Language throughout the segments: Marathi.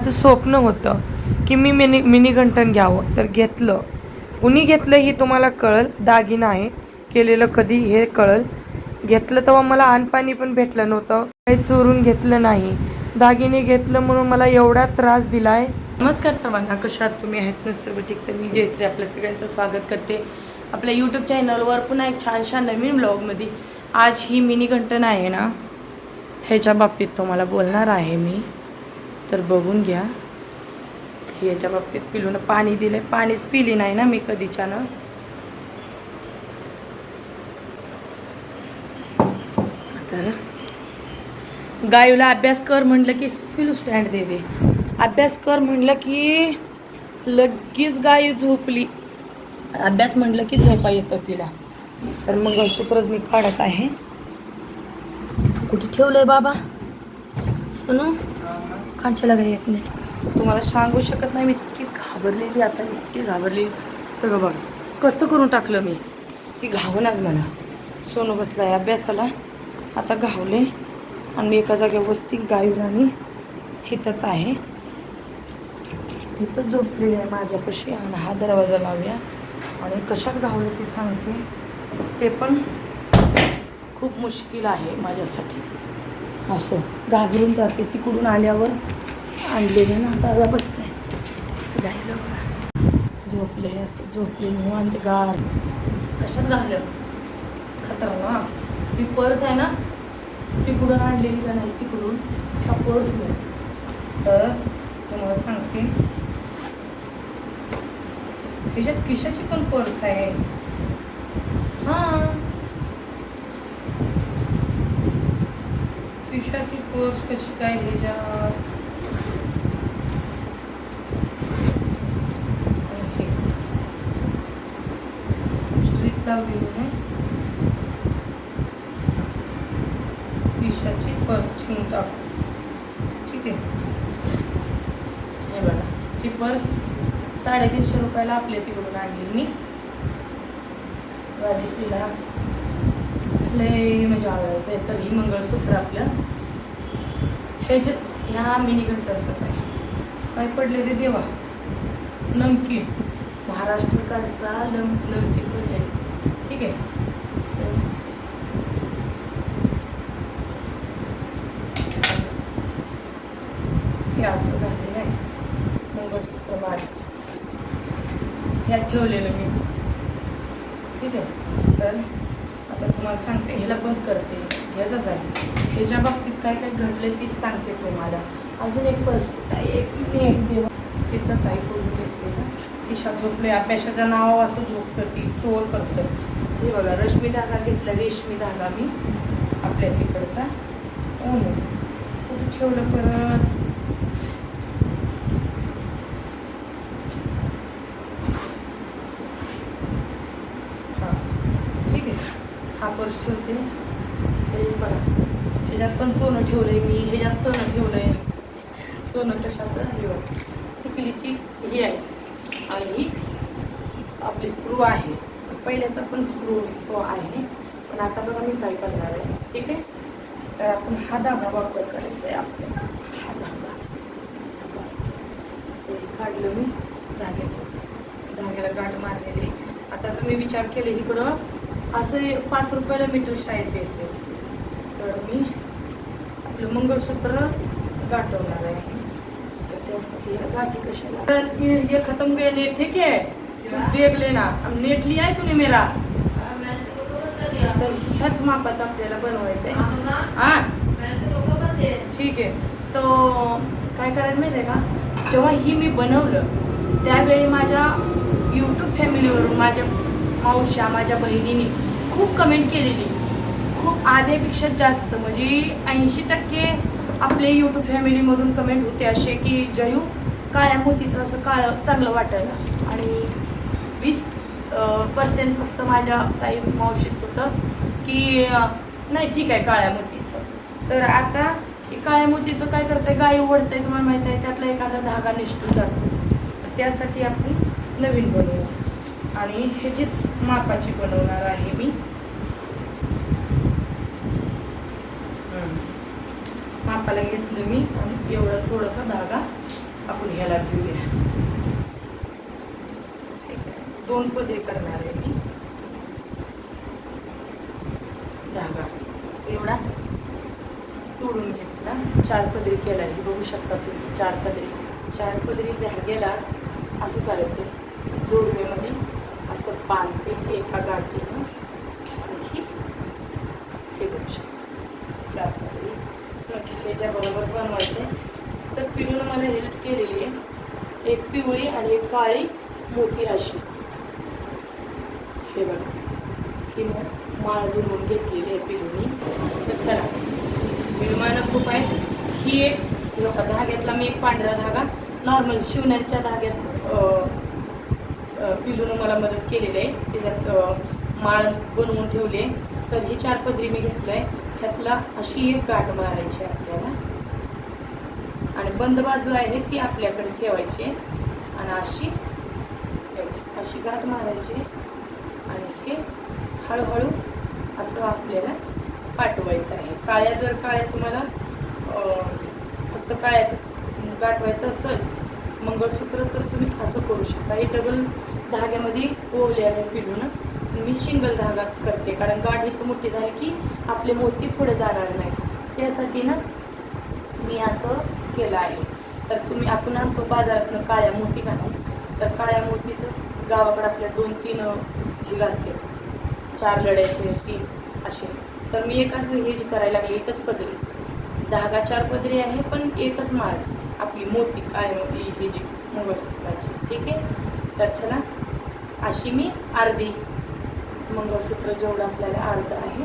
माझं स्वप्न होतं की मी मिनी मिनी घंटन घ्यावं. तर घेतलं. कुणी घेतलं ही तुम्हाला कळल? दागिना आहे. केलेलं कधी हे कळल. घेतलं तेव्हा मला आणपाणी पण भेटलं नव्हतं. काही चोरून घेतलं नाही. दागिने घेतलं म्हणून मला एवढा त्रास दिलाय. नमस्कार सर्वांना. कशात तुम्ही? आहेत नुसतं ठीक? तर मी जयश्री आपल्या सगळ्यांचं स्वागत करते. आपल्या यूट्यूब चॅनलवर पुन्हा एक छानशा नवीन ब्लॉगमध्ये आज ही मिनी घंटन आहे ना? ह्याच्या बाबतीत तुम्हाला बोलणार आहे मी. तर बघून घ्या. याच्या बाबतीत पिलून पाणी दिलं पाणीच पिली नाही ना मी कधीच्यानं. तर गायूला अभ्यास कर म्हटलं की पिलू स्टँड दे दे. अभ्यास कर म्हटलं की लगेच गाय झोपली. अभ्यास म्हटलं की झोपा येतं तिला. तर मग सूत्रच मी काढत आहे. कुठे ठेवलंय बाबा? सोनू? कांच्याला घरी येत नाही. तुम्हाला सांगू शकत नाही मी इतकी घाबरलेली आता इतकी घाबरली सगळं बघ कसं करून टाकलं मी? ती घावनाच म्हणा सोनू आहे अभ्यासाला. आता घावले आणि मी एका जागेवर वस्ती गायून आणि हिथंच आहे. तिथंच झोपलेली आहे माझ्यापाशी. आणि हा दरवाजा लावूया. आणि कशात घावलं ते सांगते. ते पण खूप मुश्किल आहे माझ्यासाठी. असं घाबरून जाते. तिकडून आल्यावर आणलेलं ना दादा बसले गायला झोपले असं झोपले निवांत गार. कशात घाललं? खतरनाक. ही पर्स आहे ना तिकडून आणलेली का नाही तिकडून ह्या पर्स नाही तर तुम्हाला सांगते. ह्याच्यात किशाची पण पर्स आहे. हां. खिशाची पर्स कशी काय ह्याच्यात आहे. स्ट्रीप लावली आहे खिशाची पर्स ठेवून टाकू ठीक आहे? हे बघा. ही पर्स साडेतीनशे रुपयाला आपल्या तिकडून आणली मी राजश्रीला. लय म्हणजे आवडायचं आहे तर ही मंगळसूत्र आपलं. ह्याच्याच ह्या मिनी घंटांचंच आहे. काय पडले रे देवा. नमकीन महाराष्ट्रकडचा नम नमकीन पडले. ठीक आहे. हे असं झालेलं आहे. मंगळसूत्र बाद ह्यात ठेवलेलं मी. ठीक आहे. तर आता तुम्हाला सांगते ह्याला बंद करते. ह्याचंच आहे. ह्याच्या बाबतीत काय काय घडलं तीच सांगते तुम्हाला. अजून एक परिस्थिती आहे. एक मी एक देवा तिथं काही करून घेतले ना किशा झोपले. अभ्यासाच्या नावावर असं झोपतं ती चोर करतं. हे बघा रश्मी धागा घेतला रेशमी धागा मी आपल्या तिकडचा. हो कुठे ठेवलं परत हां ठीक आहे हा पर्स ठेवते हे बघा ह्याच्यात पण सोनं ठेवलं आहे मी ह्याच्यात सोनं ठेवलं आहे सोनं कशाचं हे बघा टिकलीची ही आहे आणि ही आपली स्क्रू आहे पहिल्याचा पण स्क्रू तो आहे. पण आता बघा मी काय करणार आहे. ठीक आहे? तर आपण हा धागा वापर करायचा आहे आपल्याला हा धागा. ते काढलं मी धाग्याचं. धाग्याला गाठ मारलेली. आताच मी विचार केले इकडं असं पाच रुपयाला मीटर शाळेत येते. तर मी आपलं मंगळसूत्र गाठवणार आहे. तर त्यासाठी गाठी कशाला? तर ये खतम गेले ठीक आहे? तुम देख लेना अब नेट लिया है तूने मेरा. तर ह्याच मापाचं आपल्याला बनवायचं आहे हां? ठीक आहे. तो काय करायचं माहिती आहे का? जेव्हा ही मी बनवलं त्यावेळी माझ्या यूट्यूब फॅमिलीवरून माझ्या मावश्या माझ्या बहिणीने खूप कमेंट केलेली. खूप आधेपेक्षा जास्त म्हणजे ऐंशी टक्के आपले यूट्यूब फॅमिलीमधून कमेंट होते असे की जयू काळ्या मोतीचं असं काळं चांगलं वाटायला. आणि वीस पर्सेंट फक्त माझ्या ताई मावशीच होतं की नाही ठीक आहे काळ्या मोतीचं तर आता काळ्या मोतीचं काय करतंय? गाय ओढतंय तुम्हाला माहीत आहे त्यातला एखादा धागा निष्ठून जातो. त्यासाठी आपण नवीन बनवू. आणि ह्याचीच मापाची बनवणार आहे मी. मापाला घेतलं मी आणि एवढा थोडासा धागा आपण ह्याला घेऊया. दोन पदरी करणार आहे मी. धागा एवढा? तोडून घेतला. चार पदरी केला हे बघू शकता तुम्ही. चार पदरी. चार पदरी धाग्याला असं करायचं. जोडवेमध्ये असं बांधते एका गाठीनं. आणखी हे बघू शकता. चार पदरी. नक्की त्याच्याबरोबर बनवायचे तर पिलूनं मला हेल्प केलेली आहे. एक पिवळी आणि एक काळी मोती अशी. हे बघा. की मग माळ बनवून घेतलेली आहे पिलूनी. तर चला. विमानं खूप आहे ही एक लोका धाग्यातला मी एक पांढरा धागा. नॉर्मल शिवण्याच्या धाग्यात पिलून मला मदत केलेली आहे. त्याच्यात माळ बनवून ठेवली आहे. तर ही चार पदरी मी घेतलं आहे ह्यातला अशी एक गाठ मारायची आहे आपल्याला. आणि बंद बाजू आहे ती आपल्याकडे ठेवायची आहे. आणि अशी अशी गाठ मारायची आहे. आणि हे हळूहळू असं आपल्याला पाठवायचं आहे. काळ्या जर काळ्या तुम्हाला फक्त काळ्याचं गाठवायचं असेल मंगळसूत्र तर तुम्ही असं करू शकता. हे डबल धाग्यामध्ये ओवले आहे मी सिंगल धागा करते. कारण गाठ इथं मोठी झाली की आपले मोती पुढे जाणार नाही त्यासाठी ना मी असं केलं आहे. तर तुम्ही आपण आणतो बाजारातनं काळ्या मोती घालून. तर काळ्या मोतीचं गावाकडे आपल्या दोन तीन हे घालते चार लढ्याचे तीन असे. तर मी एकाच हे जी करायला लागली एकच पदरी. धागा चार पदरी आहे पण एकच माळ. आपली मोती काय मोती हे जी मंगळसूत्राची. ठीक आहे? तर चला अशी मी अर्धी मंगळसूत्र जेवढं आपल्याला अर्ध आहे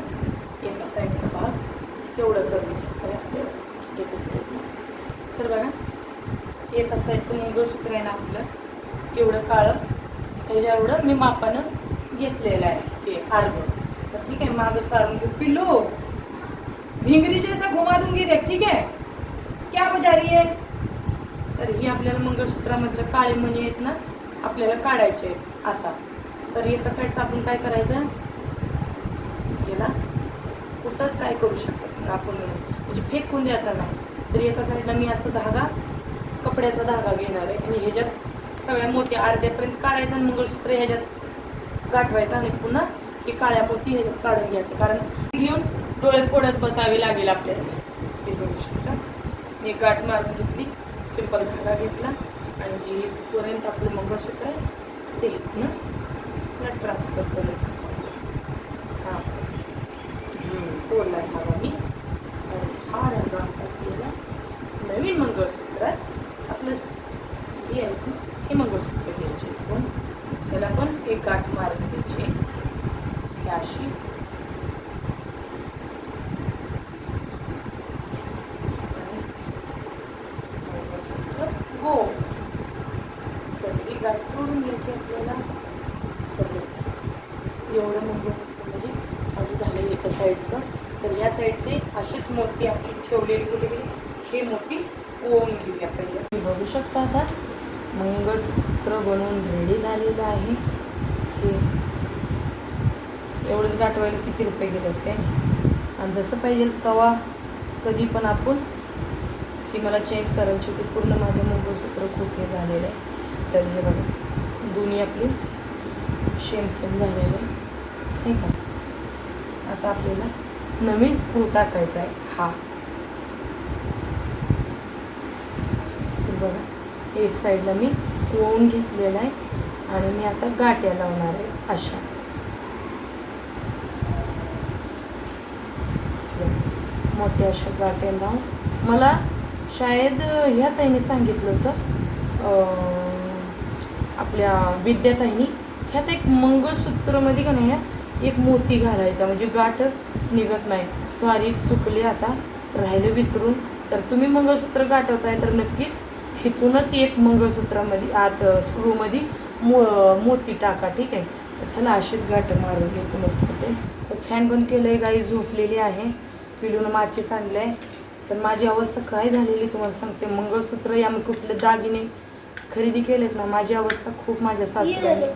एका साईडचा भाग तेवढं करून घ्यायचं आहे आपल्याला. एका साईडला. तर बघा एका साईडचं मंगळसूत्र आहे ना आपलं एवढं काळं. त्याच्या एवढं मी मापानं घेतलेलं आहे हे अर्ध तर ठीक आहे मागं सारून घेऊ. पिल्लो भिंगरी जैसा घुमा दूंगी देख ठीक आहे? क्या बजा रही तर ही आपल्याला मंगळसूत्रामधलं काळे मणी आहेत ना आपल्याला काढायचे आहेत आता. तर एका साईडचं आपण काय करायचं? याला कुठंच काय करू शकतो आपण म्हणजे फेकून द्यायचा नाही. तर एका साईडला मी असं धागा कपड्याचा धागा घेणार आहे. आणि ह्याच्यात सगळ्या मोती अर्ध्यापर्यंत काढायचं आणि मंगळसूत्र ह्याच्यात गाठवायचं आणि पुन्हा की काळ्या मोती ह्याच्यात काढून घ्यायचं. कारण घेऊन डोळे फोडत बसावे लागेल आपल्याला. हे बघू शकता. मी गाठ मारून घेतली. सिंपल धागा घेतला. आणि जी इथपर्यंत आपलं मंगळसूत्र आहे ते इथनं ट्रान्सफर करून हां. तोडला धागा मी. आणि हा धागा आपल्याला नवीन आहे. आपलं हे आहे. ना, हे मंगळसूत्र घ्यायचे पण त्याला पण एक गाठ मारून घ्यायची. अशी मंगळसूत्र गो हो. तर ही गाठ तोडून घ्यायची आपल्याला. तर. एवढं मंगळसूत्र म्हणजे असं झालं एका साईडचं. तर या साईडचे अशीच मोती आपली ठेवलेली कुठे हे मोती ओम घेऊया पहिलं. बघू शकता आता. मंगळसूत्र बनवून रेडी झालेलं आहे. हे एवढंच गाठवायला किती रुपये गेले असते? आणि जसं पाहिजे तवा कधी पण आपण की मला चेंज करायची होती. पूर्ण माझं मंगळसूत्र खूप हे झालेलं आहे. तर हे बघा दोन्ही आपली शेम सेम झालेलं आहे. ठीक आहे आता आपल्याला नवीन स्क्रू टाकायचा आहे. हा. तर बघा एक साईडला मी ओवून घेतलेला आहे. आणि मी आता गाट्या लावणार आहे अशा. मोठ्या अशा गाट्या लावून. मला शायद ह्या ताईने सांगितलं होतं आपल्या विद्याताईनी ह्यात एक मंगळसूत्रमध्ये का नाही ह्यात एक मोती घालायचा. म्हणजे गाठ निघत नाही. स्वारी चुकली आता राहिलं विसरून. तर तुम्ही मंगळसूत्र गाठवताय तर नक्कीच तिथूनच एक मंगळसूत्रामध्ये आत स्क्रूमध्ये मो मोती टाका ठीक आहे? चला अशीच गाठ मारून घेतो मग होते तर फॅन बंद केलं आहे गाई झोपलेली आहे. पिलून माचीस आणलं आहे तर माझी अवस्था काय झालेली तुम्हाला सांगते. मंगळसूत्र या कुठले दागिने खरेदी केलेत ना माझी अवस्था खूप माझ्या सासूबाईने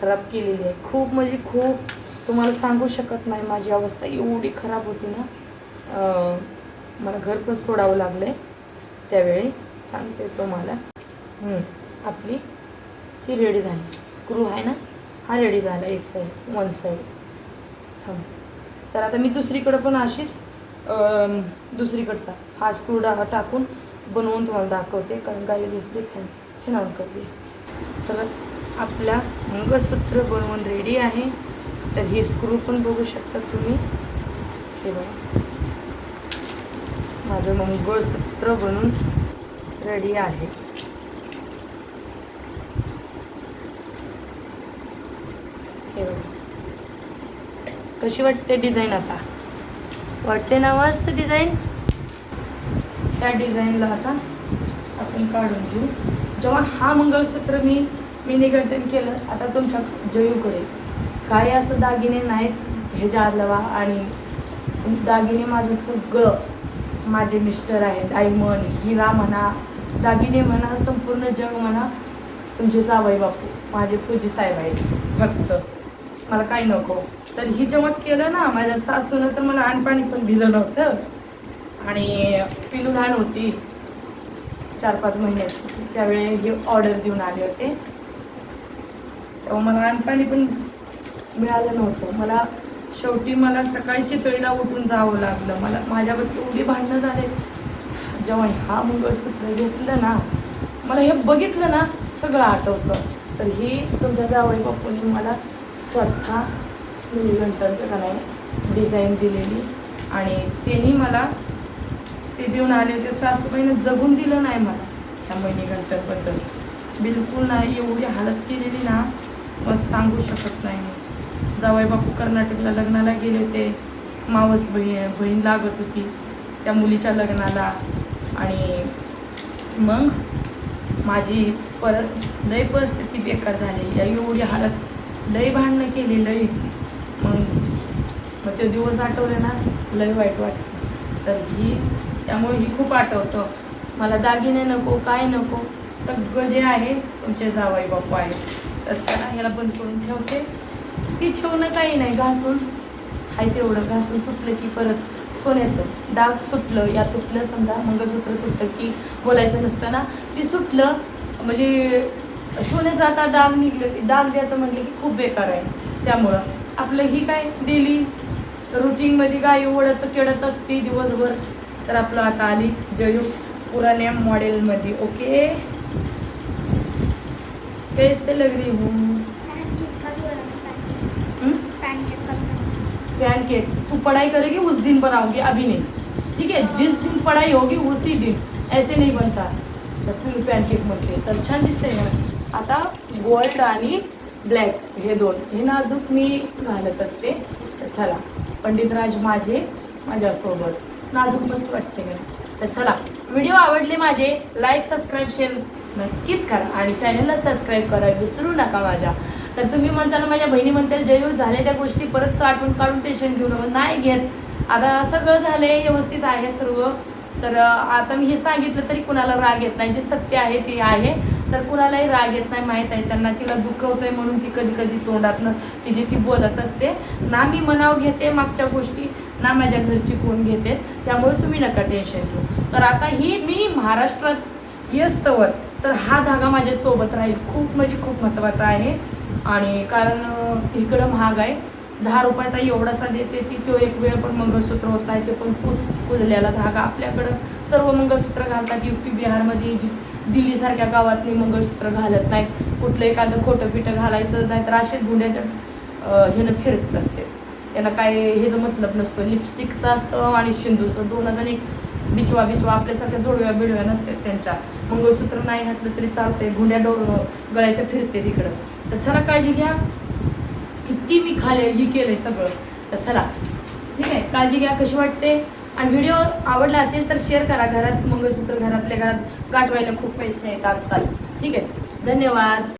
खराब केलेली आहे. खूप म्हणजे खूप तुम्हाला सांगू शकत नाही माझी अवस्था एवढी खराब होती ना. मला घर पण सोडावं लागलं आहे त्यावेळी. सांगते तुम्हाला. आपली ही रेडी झाली. स्क्रू आहे ना? हा रेडी झाला एक साईड वन साईड थांब. तर आता मी दुसरीकडं पण अशीच दुसरीकडचा. हा स्क्रू डा टाकून बनवून तुम्हाला दाखवते. कारण गाई झोपली फॅन फॅन ऑन करते. तर आपल्या मंगळसूत्र बनवून रेडी आहे. तर हे स्क्रू पण बघू शकता तुम्ही. हे बघा. माझं मंगळसूत्र बनून रेडी आहे. कशी वाटते डिझाईन आता? वाटते ना मस्त डिझाईन? त्या डिझाईनला आता आपण काढून घेऊ. जेव्हा हा मंगळसूत्र मी मी निगंटन केलं आता तुमच्या जयूकडे. काय असं दागिने नाहीत ह्याच्या लावा आणि दागिने माझं सगळं. माझे मिस्टर आहे डायमंड हिरा म्हणा दागिने म्हणा संपूर्ण जग म्हणा तुमचे जावई बापू माझे पूजी साहेब आहेत फक्त मला काही नको. तर ही जेव्हा केलं ना माझ्या सासूनं तर मला आणपाणी पण दिलं नव्हतं. आणि पिलू लहान होती चार पाच महिन्याची त्यावेळी हे ऑर्डर देऊन आले होते. तेव्हा मला आणपाणी पण मिळालं नव्हतं. मला शेवटी मला सकाळची तळीला उठून जावं लागलं. मला माझ्यावर एवढी भांडणं झाले. जेव्हा हा मंगळसूत्र घेतलं ना मला हे बघितलं ना सगळं आठवतं. तर हे तुमच्या जावळी बापूंनी मला स्वतः निगंटनचं का नाही डिझाईन दिलेली. आणि त्यांनी मला ते देऊन आले होते सासूबाईनं जगून दिलं नाही मला ह्या मणिगंटरबद्दल बिलकुल नाही एवढी हालत केलेली ना मग सांगू शकत नाही मी. जावई बापू कर्नाटकला लग्नाला गेले होते. मावस बहीण बहीण लागत होती. त्या मुलीच्या लग्नाला आणि मग माझी परत लय परिस्थिती बेकार झालेली आहे. एवढी हालत लय भांडणं केली लय मग मग ते दिवस आठवले ना लय वाईट वाटतं तर ही त्यामुळे ही खूप आठवतं. मला दागिने नको काय नको सगळं जे आहे तुमचे जावाई बापू आहे तर चला याला बंद करून ठेवते. की ठेवणं काही नाही घासून. आहे तेवढं घासून फुटलं की परत सोन्याचं. डाग सुटलं या तुटलं समजा मंगळसूत्र तुटलं की बोलायचं नसतं ना ती सुटलं म्हणजे सोन्याचं आता डाग निघलं की डाग द्यायचं म्हटलं की खूप बेकार आहे. त्यामुळं आपलं ही काय डेली रुटीनमध्ये गाय ओढत केडत असते दिवसभर तर आपलं आता आली जयू पुराण्या मॉडेलमध्ये ओके कैसे लग रही हूँ पैनकेक तू पढ़ाई करेगी उस दिन बनाऊंगी अभी नहीं ठीक है? जिस दिन पढ़ाई होगी उसी दिन। ऐसे नहीं बनता। तर तुम्ही पॅनकेक म्हणते तर छान दिसते ना आता गोल्ड आणि ब्लॅक हे दोन। हे नाजूक मी घालत असते. तर चला. पंडितराज माझे माझ्यासोबत. नाजूक मस्त वाटते का तर चला. व्हिडिओ आवडले माझे लाईक सबस्क्राईब शेअर नक्कीच करा. आणि चॅनलला सबस्क्राईब करा. विसरू नका माझ्या. तर तुम्ही म्हणताना माझ्या बहिणी म्हणतील जयू हो, झाले त्या गोष्टी परत काढून काढून टेन्शन घेऊ नका. नाही घेत. आता सगळं झालंय व्यवस्थित आहे सर्व. तर आता मी हे सांगितलं तरी कुणाला राग येत नाही. जे सत्य आहे ते आहे. तर कुणालाही राग येत नाही माहीत आहे. त्यांना तिला दुखवतंय म्हणून ती कधी कधी तोंडातनं तिची ती बोलत असते. ना मी मनाव घेते मागच्या गोष्टी ना माझ्या घरची कोण घेते. त्यामुळे तुम्ही नका टेन्शन घेऊ. तर आता ही मी महाराष्ट्रात येस्तवर तर हा धागा माझ्यासोबत राहील. खूप म्हणजे खूप महत्त्वाचा आहे. आणि कारण इकडं महाग आहे. दहा रुपयाचा एवढासा देते ती तो एक वेळ पण मंगळसूत्र होत नाही ते पण पूज कुजलेला धागा. आपल्याकडं सर्व मंगळसूत्र घालतात. यू पी बिहारमध्ये जी दिल्लीसारख्या गावातली मंगळसूत्र घालत नाहीत. कुठलं एखादं खोटं पिठं घालायचं नाहीतर असेच गुंड्याच्या ह्यानं फिरत नसते. त्यांना काय ह्याचं मतलब नसतं. लिपस्टिकचं असतं आणि शिंदूचं दोन हजार एक बिचवा बिचवा आपल्यासारख्या जोडव्या बिडव्या नसतात त्यांच्या. मंगळसूत्र नाही घातलं तरी चालतंय. गुंड्या डो गळ्याच्या फिरते तिकडं तर चला काळजी घ्या. किती मी खाले ही केलंय सगळं. तर चला. ठीक आहे? काळजी घ्या कशी वाटते? आणि व्हिडिओ आवडला असेल तर शेअर करा घरात. मंगळसूत्र घरातल्या घरात गाठवायला खूप पैसे आहेत आजकाल. ठीक आहे? धन्यवाद.